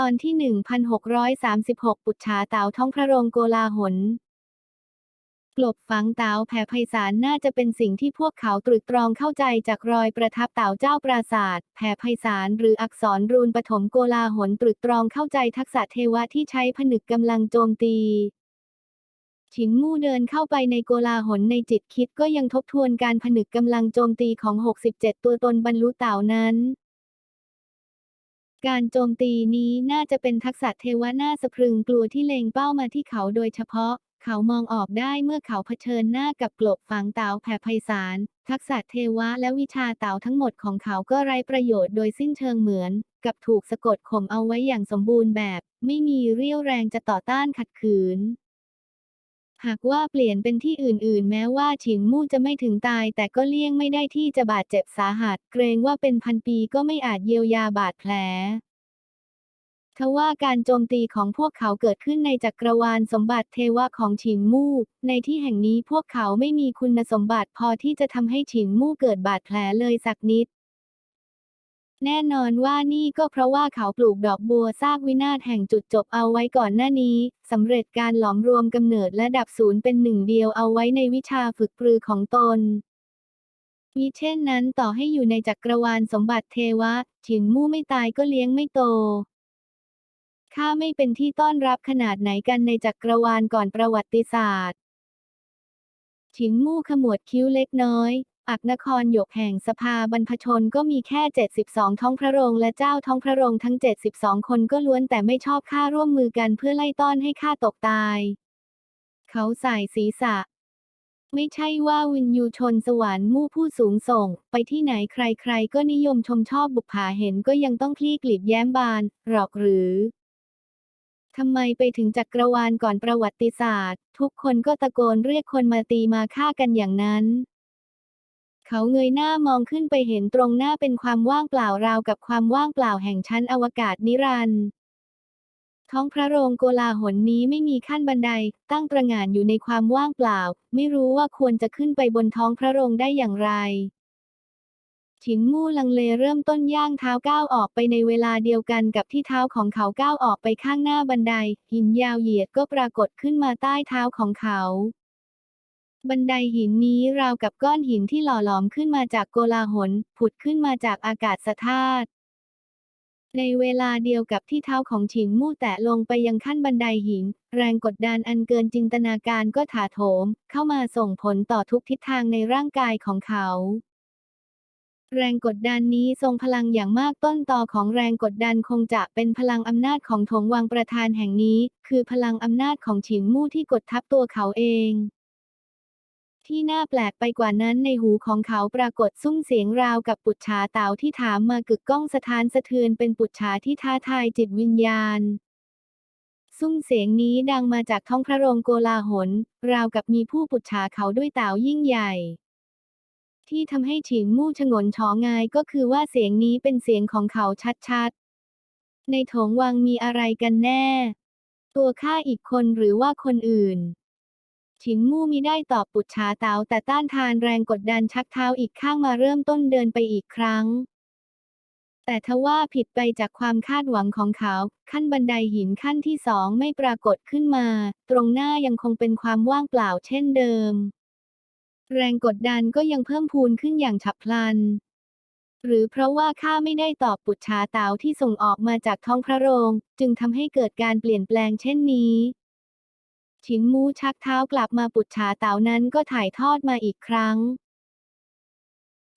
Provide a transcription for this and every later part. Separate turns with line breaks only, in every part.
ตอนที่ 1636 ปุจฉาเต๋าท้องพระโรงโกลาหลกลบฝังเต๋าแผ่ไพศาลน่าจะเป็นสิ่งที่พวกเขาตรึกตรองเข้าใจจากรอยประทับเต๋าเจ้าปราศาสตร์แผ่ไพศาลหรืออักษรรูนปฐมโกลาหลตรึกตรองเข้าใจทักษะเทวะที่ใช้ผนึกกำลังโจมตีฉินมู่เดินเข้าไปในโกลาหลในจิตคิดก็ยังทบทวนการผนึกกำลังโจมตีของ 67 ตัวตนบรรลุเต่านั้น การโจมตีนี้น่าจะเป็นทักษะเทวะน่าสะพรึงกลัวที่เล็งเป้ามาที่เขาโดยเฉพาะ เขามองออกได้เมื่อเขาเผชิญหน้ากับกลบฝังเตาแผ่ไพศาลทักษะเทวะและวิชาเตาทั้งหมดของเขาก็ไร้ประโยชน์โดยสิ้นเชิงเหมือน กับถูกสะกดข่มเอาไว้อย่างสมบูรณ์แบบ ไม่มีเรี่ยวแรงจะต่อต้านขัดขืน หากว่าเปลี่ยนเป็นที่อื่นๆ แม้ว่าฉินมู่จะไม่ถึงตาย แต่ก็เลี่ยงไม่ได้ที่จะบาดเจ็บสาหัส เกรงว่าเป็นพันปีก็ไม่อาจเยียวยาบาดแผลทว่าการโจมตีของพวกเขาเกิดขึ้นในจักรวาลสมบัติเทวะของฉินมู่ ในที่แห่งนี้พวกเขาไม่มีคุณสมบัติพอที่จะทำให้ฉินมู่เกิดบาดแผลเลยสักนิด แน่นอนว่านี่ก็เพราะว่าเขาปลูกดอกบัวซากวินาศแห่งจุดจบเอาไว้ก่อนหน้านี้สำเร็จการหลอมรวมกำเนิดและดับศูนย์เป็นหนึ่งเดียวเอาไว้ในวิชาฝึกปรือของตนมิเช่นนั้นต่อให้อยู่ในจักรวาลสมบัติเทวะ ฉินมู่ไม่ตายก็เลี้ยงไม่โต ข้าไม่เป็นที่ต้อนรับขนาดไหนกันในจักรวาลก่อนประวัติศาสตร์ ฉินมู่ขมวดคิ้วเล็กน้อย อักนครหยกแห่งสภาบรรพชนก็มีแค่ 72 ท้องพระโรงและเจ้าท้องพระโรงทั้ง 72 คนก็ล้วนแต่ไม่ชอบข้าร่วมมือกันเพื่อไล่ต้อนให้ข้าตกตาย เขาใส่ศีรษะ ไม่ใช่ว่าวินยูชนสวรรค์มู่ผู้สูงส่ง ไปที่ไหนใครๆ ก็นิยมชมชอบบุปผาเห็นก็ยังต้องคลี่กลีบแย้มบานหรอกหรือทำไมไปถึงจักรวาลก่อนประวัติศาสตร์ ทุกคนก็ตะโกนเรียกคนมาตีมาฆ่ากันอย่างนั้น เขาเงยหน้ามองขึ้นไปเห็นตรงหน้าเป็นความว่างเปล่าราวกับความว่างเปล่าแห่งชั้นอวกาศนิรันดร์ท้องพระโรงโกลาหลนี้ไม่มีขั้นบันได ตั้งตระหง่านอยู่ในความว่างเปล่า ไม่รู้ว่าควรจะขึ้นไปบนท้องพระโรงได้อย่างไรฉินมู่ลังเลเริ่มต้นย่างเท้าก้าวออกไปในเวลาเดียวกันกับที่เท้าของเขาก้าวออกไปข้างหน้าบันได หินยาวเหยียดก็ปรากฏขึ้นมาใต้เท้าของเขา บันไดหินนี้ราวกับก้อนหินที่หล่อหลอมขึ้นมาจากโกลาหล ผุดขึ้นมาจากอากาศธาตุในเวลาเดียวกับที่เท้าของฉินมู่แตะลงไปยังขั้นบันไดหิน แรงกดดันอันเกินจินตนาการก็ถาโถม เข้ามาส่งผลต่อทุกทิศทางในร่างกายของเขา แรงกดดันนี้ทรงพลังอย่างมากต้นต่อของแรงกดดันคงจะเป็นพลังอำนาจของถงวังประธานแห่งนี้ คือพลังอำนาจของฉินมู่ที่กดทับตัวเขาเอง ที่น่าแปลกไปกว่านั้นในหูของเขาปรากฏซุ้มเสียงราวกับปุจฉาเต๋าที่ถามมากึกก้องสถานสะเทือนเป็นปุจฉาที่ท้าทายจิตวิญญาณ ซุ้มเสียงนี้ดังมาจากท้องพระโรงโกลาหล ราวกับมีผู้ปุจฉาเขาด้วยเต๋ายิ่งใหญ่ ที่ทำให้ฉินมู่ชงนชองายก็คือว่าเสียงนี้เป็นเสียงของเขาชัดๆ ในโถงวังมีอะไรกันแน่ ตัวข้าอีกคนหรือว่าคนอื่น ฉินมู่มิได้ตอบปุจฉาเต๋าแต่ต้านทานแรงกดดันชักเท้าอีกข้างมาเริ่มต้นเดินไปอีกครั้ง แต่ทว่าผิดไปจากความคาดหวังของเขา ขั้นบันไดหินขั้นที่สองไม่ปรากฏขึ้นมา ตรงหน้ายังคงเป็นความว่างเปล่าเช่นเดิม แรงกดดันก็ยังเพิ่มพูนขึ้นอย่างฉับพลันหรือเพราะว่าข้าไม่ได้ตอบปุจฉาเตาที่ส่งออกมาจากท้องพระโรง จึงทำให้เกิดการเปลี่ยนแปลงเช่นนี้ ฉินมูชักเท้ากลับมาปุจฉาเต๋านั้นก็ถ่ายทอดมาอีกครั้ง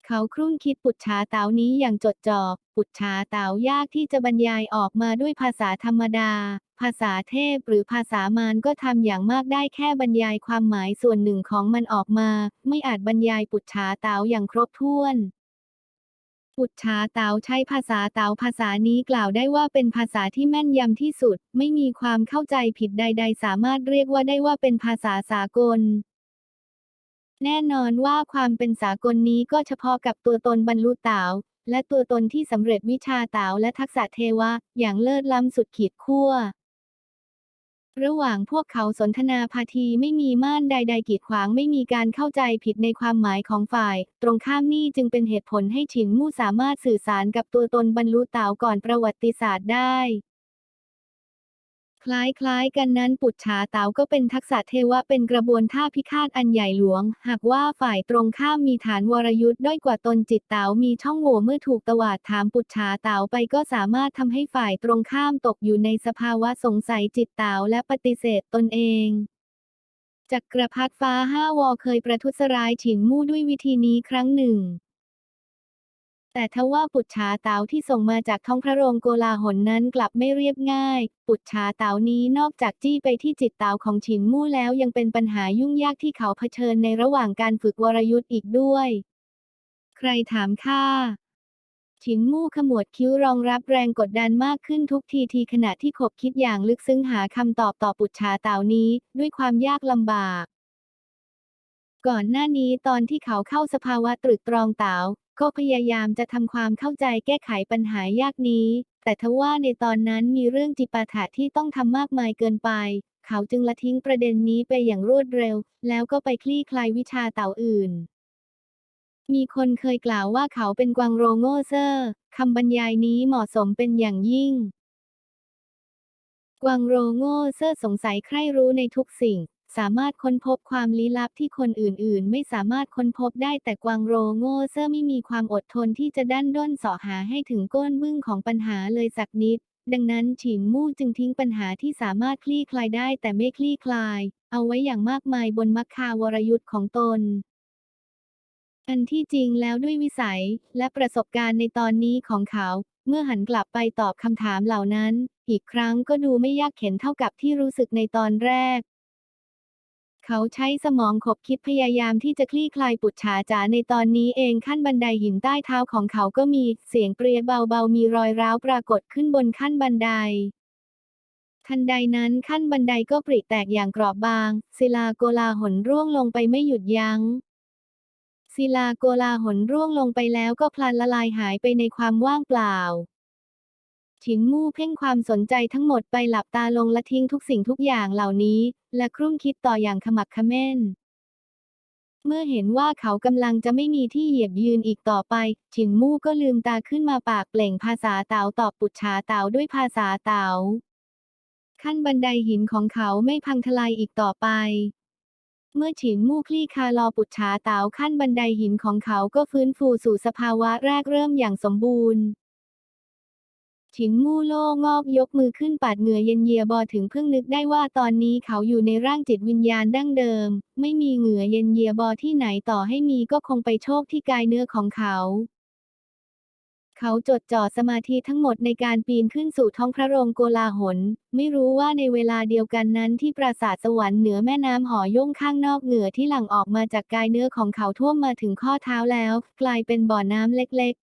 เขาครุ่นคิดปุจฉาเต๋านี้อย่างจดจ่อปุจฉาเต๋ายากที่จะบรรยายออกมาด้วยภาษาธรรมดา ภาษาเทพหรือภาษามารก็ทำอย่างมากได้แค่บรรยายความหมายส่วนหนึ่งของมันออกมา ไม่อาจบรรยายปุจฉาเต๋าอย่างครบถ้วน ปุจฉาเต๋าใช้ภาษาเต๋าภาษานี้กล่าวได้ว่าเป็นภาษาที่แม่นยำที่สุด ไม่มีความเข้าใจผิดใด ๆ สามารถเรียกว่าได้ว่าเป็นภาษาสากล แน่นอนว่าความเป็นสากลนี้ก็เฉพาะกับตัวตนบรรลุเต๋าและตัวตนที่สำเร็จวิชาเต๋าและทักษะเทวะ อย่างเลิศล้ำสุดขีดขั้ว ระหว่างพวกเขาสนทนาพาทีไม่มีม่านใดๆกีดขวางไม่มีการเข้าใจผิดในความหมายของฝ่าย ตรงข้ามนี่จึงเป็นเหตุผลให้ฉินมู่สามารถสื่อสารกับตัวตนบรรลุเต๋าก่อนประวัติศาสตร์ได้ คล้ายๆ กันนั้นปุจฉาเต๋าก็เป็นทักษะเทวะเป็นกระบวนท่าพิฆาตอันใหญ่หลวง หากว่าฝ่ายตรงข้ามมีฐานวรยุทธ์ด้อยกว่าตนจิตเต๋ามีช่องโหว่เมื่อถูกตวาดถามปุจฉาเต๋าไปก็สามารถทำให้ฝ่ายตรงข้ามตกอยู่ในสภาวะสงสัยจิตเต๋าและปฏิเสธตนเองจักรพรรดิฟ้าห้าวอเคยประทุษร้ายฉินมู่ด้วยวิธีนี้ครั้งหนึ่ง แต่ทว่าปุจฉาเต๋าที่ส่งมาจากท้องพระโรงโกลาหลนั้นกลับไม่เรียบง่าย ปุจฉาเต๋านี้นอกจากจี้ไปที่จิตเต๋าของฉินมู่แล้วยังเป็นปัญหายุ่งยากที่เขาเผชิญในระหว่างการฝึกวรยุทธ์อีกด้วย ใครถามข้าฉินมู่ขมวดคิ้วรองรับแรงกดดันมากขึ้นทุกทีทีขณะที่ขบคิดอย่างลึกซึ้งหาคำตอบต่อปุจฉาเต๋านี้ ด้วยความยากลำบาก ก่อนหน้านี้ตอนที่เขาเข้าสภาวะตรึกตรองเต๋าก็พยายามจะทำความเข้าใจแก้ไขปัญหายากนี้ แต่ทว่าในตอนนั้นมีเรื่องจิปาถะที่ต้องทำมากมายเกินไป เขาจึงละทิ้งประเด็นนี้ไปอย่างรวดเร็ว แล้วก็ไปคลี่คลายวิชาเต่าอื่น มีคนเคยกล่าวว่าเขาเป็นกวางโรงโง่เซอร์คำบรรยายนี้เหมาะสมเป็นอย่างยิ่ง กวางโรงโง่เซอร์สงสัยใคร่รู้ในทุกสิ่ง สามารถค้นพบความลี้ลับที่คนอื่นๆ ไม่สามารถค้นพบได้แต่กวางโรโง่เซอร์ไม่มีความอดทนที่จะดันด้นเสาะหาให้ถึงก้นบึ้งของปัญหาเลยสักนิด ดังนั้นฉินมู่จึงทิ้งปัญหาที่สามารถคลี่คลายได้แต่ไม่คลี่คลาย เอาไว้อย่างมากมายบนมัคคาวรยุทธ์ของตนอันที่จริงแล้วด้วยวิสัยและประสบการณ์ในตอนนี้ของเขา เมื่อหันกลับไปตอบคำถามเหล่านั้น อีกครั้งก็ดูไม่ยากเข็นเท่ากับที่รู้สึกในตอนแรก เขาใช้สมองขบคิดพยายามที่จะคลี่คลายปุจฉาจาในตอนนี้เองขั้นบันไดหินใต้เท้าของเขาก็มีเสียงเปรียเบาๆ มีรอยร้าวปรากฏขึ้นบนขั้นบันได ทันใดนั้นขั้นบันไดก็ปริแตกอย่างกรอบบาง ศิลาโกลาหลร่วงลงไปไม่หยุดยัง้งศิลาโกลาหลร่วงลงไปแล้วก็พลันละลายหายไปในความว่างเปล่า ฉินมู่เพ่งความสนใจทั้งหมดไปหลับตาลงและทิ้งทุกสิ่งทุกอย่างเหล่านี้ และครุ่นคิดต่ออย่างขมักขม้น เมื่อเห็นว่าเขากำลังจะไม่มีที่เหยียบยืนอีกต่อไป ฉินมู่ก็ลืมตาขึ้นมาปากเปล่งภาษาเต๋าตอบปุจฉาเต๋าด้วยภาษาเต๋าขั้นบันไดหินของเขาไม่พังทลายอีกต่อไป เมื่อฉินมู่คลี่คาลอปุจฉาเต๋าขั้นบันไดหินของเขาก็ฟื้นฟูสู่สภาวะแรกเริ่มอย่างสมบูรณ์ ฉินมู่โล่งอกยกมือขึ้นปาดเหงื่อเย็นเยียบอถึงเพิ่งนึกได้ว่าตอนนี้เขาอยู่ในร่างจิตวิญญาณดั้งเดิม ไม่มีเหงื่อเย็นเยียบอที่ไหนต่อให้มีก็คงไปโชคที่กายเนื้อของเขา เขาจดจ่อสมาธิทั้งหมดในการปีนขึ้นสู่ท้องพระโรงโกลาหล ไม่รู้ว่าในเวลาเดียวกันนั้นที่ปราสาทสวรรค์เหนือแม่น้ำหอย่งข้างนอกเหงื่อที่หลั่งออกมาจากกายเนื้อของเขาท่วมมาถึงข้อเท้าแล้ว กลายเป็นบ่อน้ำเล็ก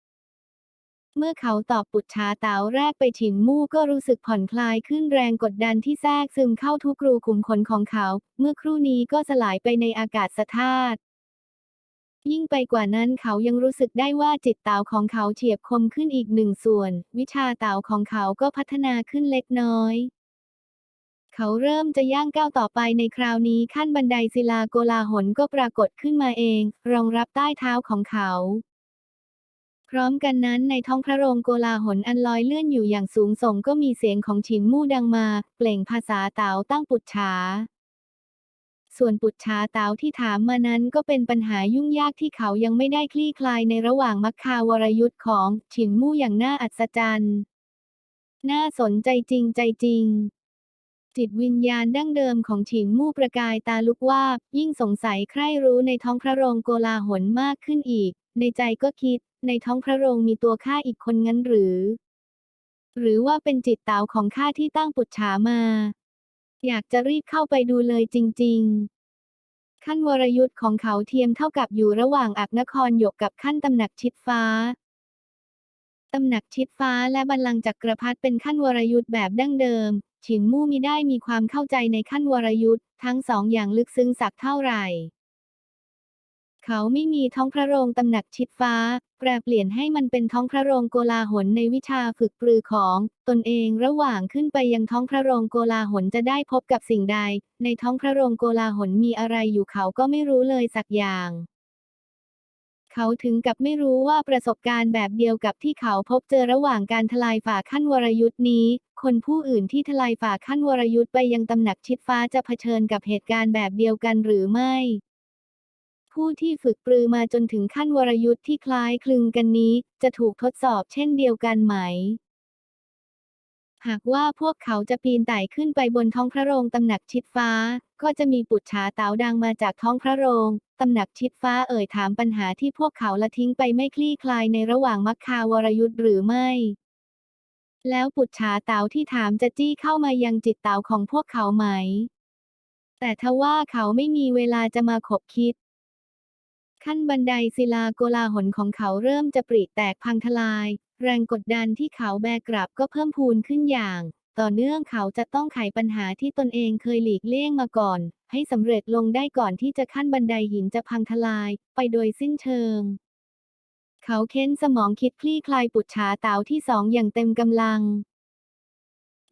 เมื่อเขาตอบปุจฉาเต๋าแรกไปฉินมู่ก็รู้สึกผ่อนคลายขึ้นแรงกดดันที่แทรกซึมเข้าทุกรูขุมขนของเขา เมื่อครู่นี้ก็สลายไปในอากาศสธาตุยิ่งไปกว่านั้นเขายังรู้สึกได้ว่าจิตเต๋าของเขาเฉียบคมขึ้นอีกหนึ่งส่วน วิชาเต๋าของเขาก็พัฒนาขึ้นเล็กน้อยเขาเริ่มจะย่างก้าวต่อไปในคราวนี้ขั้นบันไดศิลาโกลาหลก็ปรากฏขึ้นมาเอง รองรับใต้เท้าของเขา ร้อมกันนั้นในท้องพระโรงโกลาหลอันลอยเลื่อนอยู่อย่างสูงส่งก็มีเสียงของฉินมู่ดังมา เปล่งภาษาเต๋าตั้งปุจฉาส่วนปุจฉาเต๋าที่ถามมานั้นก็เป็นปัญหายุ่งยากที่เขายังไม่ได้คลี่คลายในระหว่างมัคคาวรยุทธ์ของฉินมู่อย่างน่าอัศจรรย์ น่าสนใจจริงใจจริง จิตวิญญาณดั้งเดิมของฉินมู่ประกายตาลุกวาบยิ่งสงสัยใคร่รู้ในท้องพระโรงโกลาหลมากขึ้นอีก ในใจก็คิด ในท้องพระโรงมีตัวข้าอีกคนงั้นหรือ หรือว่าเป็นจิตเต๋าของข้าที่ตั้งปุจฉามา อยากจะรีบเข้าไปดูเลยจริง ๆขั้นวรยุทธ์ของเขาเทียมเท่ากับอยู่ระหว่างอักนครหยกกับขั้นตำหนักชิดฟ้า ตำหนักชิดฟ้าและบัลลังก์จักรพรรดิเป็นขั้นวรยุทธ์แบบดั้งเดิม ฉินมู่มิได้มีความเข้าใจในขั้นวรยุทธ์ทั้งสองอย่างลึกซึ้งสักเท่าไหร่ เขาไม่มีท้องพระโรงตำหนักชิดฟ้า แปลเปลี่ยนให้มันเป็นท้องพระโรงโกลาหลในวิชาฝึกปรือของ ตนเองระหว่างขึ้นไปยังท้องพระโรงโกลาหลจะได้พบกับสิ่งใด ในท้องพระโรงโกลาหลมีอะไรอยู่เขาก็ไม่รู้เลยสักอย่างเขาถึงกับไม่รู้ว่าประสบการณ์แบบเดียวกับที่เขาพบเจอระหว่างการทลายฝ่าขั้นวรยุทธ์นี้ คนผู้อื่นที่ทลายฝ่าขั้นวรยุทธ์ไปยังตำหนักชิดฟ้าจะเผชิญกับเหตุการณ์แบบเดียวกันหรือไม่ ผู้ที่ฝึกปรือมาจนถึงขั้นวรยุทธ์ที่คล้ายคลึงกันนี้ จะถูกทดสอบเช่นเดียวกันไหม หากว่าพวกเขาจะปีนไต่ขึ้นไปบนท้องพระโรงตำหนักชิดฟ้า ก็จะมีปุจฉาเต๋าดังมาจากท้องพระโรงตำหนักชิดฟ้าเอ่ยถามปัญหาที่พวกเขาละทิ้งไปไม่คลี่คลายในระหว่างมัคคาวรยุทธ์หรือไม่ แล้วปุจฉาเต๋าที่ถามจะจี้เข้ามายังจิตเต๋าของพวกเขาไหม แต่ทว่าเขาไม่มีเวลาจะมาขบคิด ขั้นบันไดศิลาโกลาหลของเขาเริ่มจะปริแตกพังทลาย แรงกดดันที่เขาแบกกรับก็เพิ่มพูนขึ้นอย่างต่อเนื่องเขาจะต้องไขปัญหาที่ตนเองเคยหลีกเลี่ยงมาก่อน ให้สำเร็จลงได้ก่อนที่จะขั้นบันไดหินจะพังทลาย ไปโดยสิ้นเชิง เขาเค้นสมองคิดคลี่คลายปุจฉาเต๋าที่สองอย่างเต็มกำลัง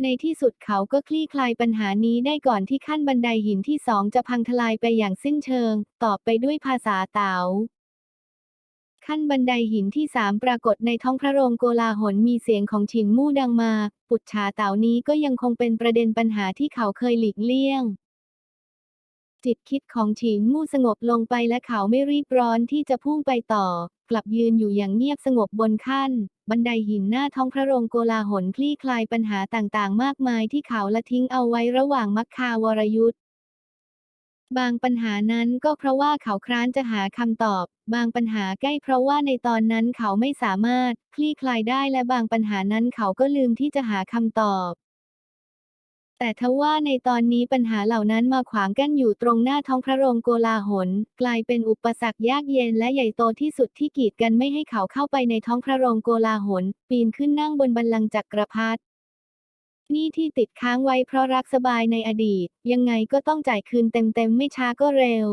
ในที่สุดเขาก็คลี่คลายปัญหานี้ได้ก่อนที่ขั้นบันไดหินที่สองจะพังทลายไปอย่างสิ้นเชิง ตอบไปด้วยภาษาเต๋าขั้นบันไดหินที่สามปรากฏในท้องพระโรงโกลาหลมีเสียงของฉินมู่ดังมา ปุจฉาเต๋านี้ก็ยังคงเป็นประเด็นปัญหาที่เขาเคยหลีกเลี่ยง จิตคิดของฉินมู่สงบลงไปและเขาไม่รีบร้อนที่จะพุ่งไปต่อ กลับยืนอยู่อย่างเงียบสงบบนขั้น บันไดหินหน้าท้องพระโรงโกลาหลคลี่คลายปัญหาต่างๆ มากมายที่เขาละทิ้งเอาไว้ระหว่างมัคคาวรยุทธ์บางปัญหานั้นก็เพราะว่าเขาคร้านจะหาคำตอบ บางปัญหาใกล้เพราะว่าในตอนนั้นเขาไม่สามารถ คลี่คลายได้และบางปัญหานั้นเขาก็ลืมที่จะหาคำตอบ แต่ทว่าในตอนนี้ปัญหาเหล่านั้นมาขวางกั้นอยู่ตรงหน้าท้องพระโรงโกลาหล กลายเป็นอุปสรรคยากเย็นและใหญ่โตที่สุดที่กีดกันไม่ให้เขาเข้าไปในท้องพระโรงโกลาหล ปีนขึ้นนั่งบนบัลลังก์จักรพรรดินี่ที่ติดค้างไว้เพราะรักสบายในอดีต ยังไงก็ต้องจ่ายคืนเต็มๆไม่ช้าก็เร็ว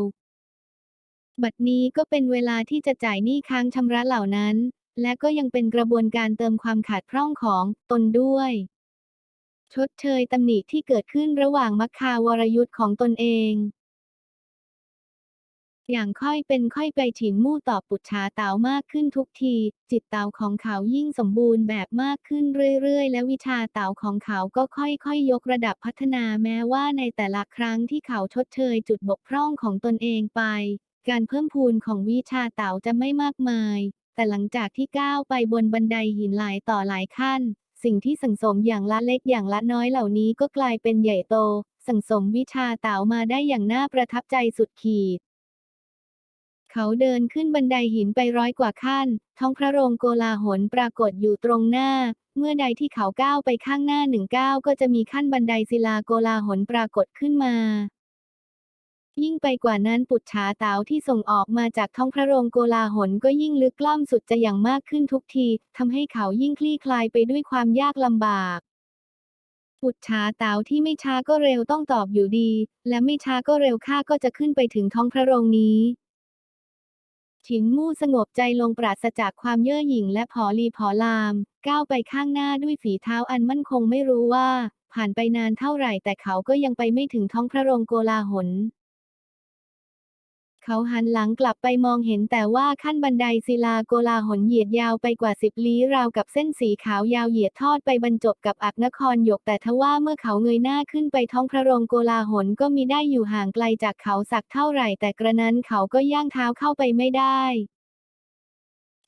บัดนี้ก็เป็นเวลาที่จะจ่ายหนี้ค้างชำระเหล่านั้น และก็ยังเป็นกระบวนการเติมความขาดพร่องของตนด้วย ชดเชยตำหนิที่เกิดขึ้นระหว่างมัคคาวรยุทธ์ของตนเอง อย่างค่อยเป็นค่อยไปฉินมู่ตอบปุจฉาเต๋ามากขึ้นทุกที จิตเต๋าของเขายิ่งสมบูรณ์แบบมากขึ้นเรื่อยๆ และวิชาเต๋าของเขาก็ค่อยๆยกระดับพัฒนาแม้ว่าในแต่ละครั้งที่เขาชดเชยจุดบกพร่องของตนเองไป การเพิ่มพูนของวิชาเต๋าจะไม่มากมาย แต่หลังจากที่ก้าวไปบนบันไดหินหลายต่อหลายขั้น สิ่งที่สังสมอย่างละเล็กอย่างละน้อยเหล่านี้ก็กลายเป็นใหญ่โต สังสมวิชาเต๋ามาได้อย่างน่าประทับใจสุดขีด เขาเดินขึ้นบันไดหินไปร้อยกว่าขั้น ท้องพระโรงโกลาหลปรากฏอยู่ตรงหน้า เมื่อใดที่เขาก้าวไปข้างหน้าหนึ่งก้าวก็จะมีขั้นบันไดศิลาโกลาหลปรากฏขึ้นมา ยิ่งไปกว่านั้นปุจฉาเต๋าที่ส่งออกมาจากท้องพระโรงโกลาหลก็ยิ่งลึกกล่ำสุดจะอย่างมากขึ้นทุกทีทำให้เขายิ่งคลี่คลายไปด้วยความยากลำบากปุจฉาเต๋าที่ไม่ช้าก็เร็วต้องตอบอยู่ดี และไม่ช้าก็เร็วข้าก็จะขึ้นไปถึงท้องพระโรงนี้ฉินมู่สงบใจลงปราศจากความเย่อหยิ่งและผอลีผอลาม ก้าวไปข้างหน้าด้วยฝีเท้าอันมั่นคงไม่รู้ว่า ผ่านไปนานเท่าไหร่แต่เขาก็ยังไปไม่ถึงท้องพระโรงโกลาหล เขาหันหลังกลับไปมองเห็นแต่ว่าขั้นบันไดศิลาโกลาหลเหยียดยาวไปกว่าสิบลี้ราวกับเส้นสีขาวยาวเหยียดทอดไปบรรจบกับอักนครหยกแต่ทว่าเมื่อเขาเงยหน้าขึ้นไปท้องพระโรงโกลาหลก็มีได้อยู่ห่างไกลจากเขาสักเท่าไหร่ แต่กระนั้นเขาก็ย่างเท้าเข้าไปไม่ได้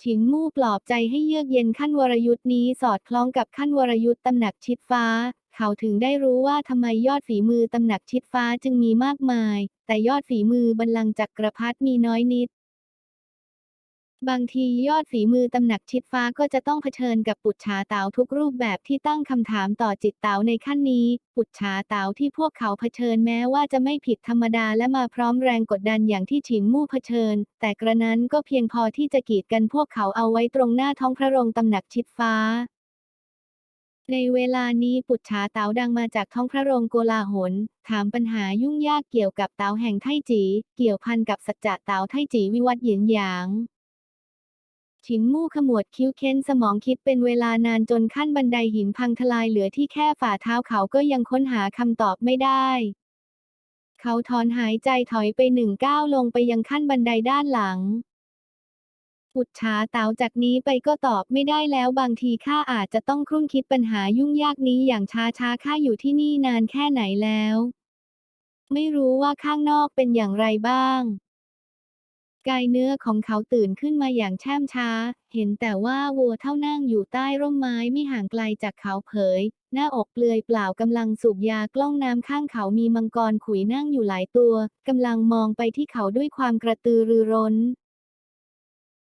ฉินมู่ปลอบใจให้เยือกเย็นขั้นวรยุทธ์นี้สอดคล้องกับขั้นวรยุทธ์ตำหนักชิดฟ้า เขาถึงได้รู้ว่าทำไมยอดฝีมือตำหนักชิดฟ้าจึงมีมากมาย แต่ยอดฝีมือบัลลังก์จักรพรรดิมีน้อยนิด บางทียอดฝีมือตำหนักชิดฟ้าก็จะต้องเผชิญกับปุจฉาเต๋าทุกรูปแบบที่ตั้งคำถามต่อจิตเต๋าในขั้นนี้ ปุจฉาเต๋าที่พวกเขาเผชิญแม้ว่าจะไม่ผิดธรรมดาและมาพร้อมแรงกดดันอย่างที่ฉินมู่เผชิญ แต่กระนั้นก็เพียงพอที่จะกีดกันพวกเขาเอาไว้ตรงหน้าท้องพระโรงตำหนักชิดฟ้า ในเวลานี้ปุจฉาเต๋าดังมาจากท้องพระโรงโกลาหล ถามปัญหายุ่งยากเกี่ยวกับเต๋าแห่งไทจี เกี่ยวพันกับสัจจะเต๋าไทจีวิวัฒน์หยินหยางฉินมู่ขมวดคิ้วเค้นสมองคิดเป็นเวลานานจนขั้นบันไดหินพังทลายเหลือที่แค่ฝ่าเท้าเขาก็ยังค้นหาคำตอบไม่ได้ เขาถอนหายใจถอยไปหนึ่งก้าวลงไปยังขั้นบันไดด้านหลัง ปุจฉาเต๋าจากนี้ไปก็ตอบไม่ได้แล้วบางทีข้าอาจจะต้องครุ่นคิดปัญหายุ่งยากนี้อย่างช้าช้าข้าอยู่ที่นี่นานแค่ไหนแล้ว ไม่รู้ว่าข้างนอกเป็นอย่างไรบ้างกายเนื้อของเขาตื่นขึ้นมาอย่างแช่มช้า เห็นแต่ว่าวัวเท่านั่งอยู่ใต้ร่มไม้ไม่ห่างไกลจากเขาเผย หน้าอกเปลือยเปล่ากำลังสูบยากล้องน้ำข้างเขามีมังกรขุยนั่งอยู่หลายตัวกำลังมองไปที่เขาด้วยความกระตือรือร้น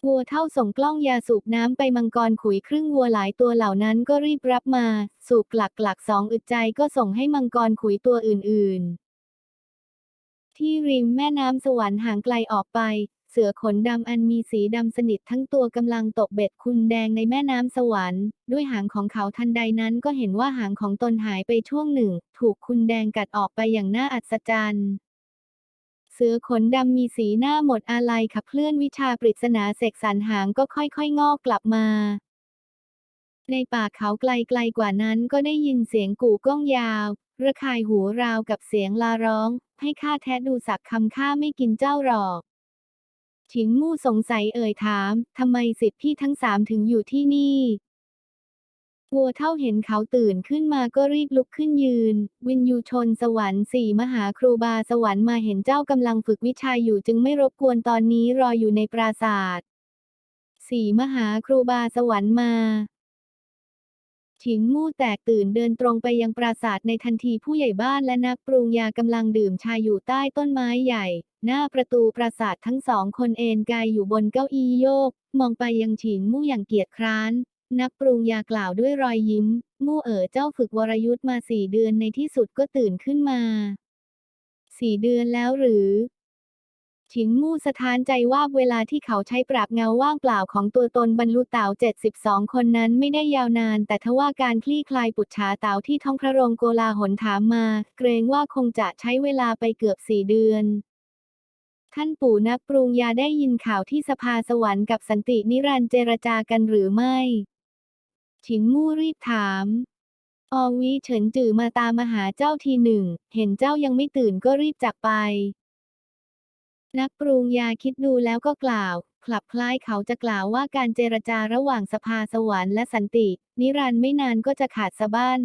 วัวเท่าส่งกล้องยาสูบน้ำไปมังกรขุยครึ่งวัวหลายตัวเหล่านั้นก็รีบรับมา สูบกลักกลักสองอึดใจก็ส่งให้มังกรขุยตัวอื่นๆ ที่ริมแม่น้ำสวรรค์ห่างไกลออกไป เสือขนดำอันมีสีดำสนิททั้งตัวกำลังตกเบ็ดคุณแดงในแม่น้ำสวรรค์ ด้วยหางของเขาทันใดนั้นก็เห็นว่าหางของตนหายไปช่วงหนึ่ง ถูกคุณแดงกัดออกไปอย่างน่าอัศจรรย์ เสือขนดำมีสีหน้าหมดอาลัยขับเคลื่อนวิชาปริศนาเสกสรรหางก็ค่อยๆ งอกกลับมา ในป่าเขาไกลๆกว่านั้นก็ได้ยินเสียงกู่ก้องยาว ระคายหูราวกับเสียงลาร้อง ให้ข้าแท้ดูสักคำข้าไม่กินเจ้าหรอกถิงมู่สงสัยเอ่ยถาม ทำไมสิทธิพี่ทั้งสามถึงอยู่ที่นี่ วัวเท่าเห็นเขาตื่นขึ้นมาก็รีบลุกขึ้นยืน วินยูชนสวรรค์สี่มหาครูบาสวรรค์มาเห็นเจ้ากำลังฝึกวิชาอยู่จึงไม่รบกวนตอนนี้รออยู่ในปราศาสาทสี่มหาครูบาสวรรค์มาถิงมู่แตกตื่นเดินตรงไปยังปราสาทในทันทีผู้ใหญ่บ้านและนักปรุงยากำลังดื่มชาอยู่ใต้ต้นไม้ใหญ่ หน้าประตูปราสาททั้งสองคนเอนกายอยู่บนเก้าอี้โยก มองไปยังฉิงมู่อย่างเกียจคร้าน นักปรุงยากล่าวด้วยรอยยิ้ม มู่เอ๋อเจ้าฝึกวรยุทธ์มาสี่เดือนในที่สุดก็ตื่นขึ้นมา สี่เดือนแล้วหรือ ฉิงมู่สะท้านใจว่าเวลาที่เขาใช้ปราบเงาว่างเปล่าของตัวตนบรรลุเต่า72 คนนั้นไม่ได้ยาวนาน แต่ทว่าการคลี่คลายปุจฉาเต่าที่ท้องพระโรงโกลาหลถามมา เกรงว่าคงจะใช้เวลาไปเกือบสี่เดือนท่านปู่นักปรุงยาได้ยินข่าวที่สภาสวรรค์กับสันตินิรันเจรจากันหรือไม่ ฉิงมู่รีบถาม อวีเฉินจื่อมาตามมาหาเจ้าทีหนึ่ง เห็นเจ้ายังไม่ตื่นก็รีบจากไป นักปรุงยาคิดดูแล้วก็กล่าวคลับคล้ายเขาจะกล่าวว่าการเจรจาระหว่างสภาสวรรค์และสันติ นิรันดร์ไม่นานก็จะขาดสะบั้น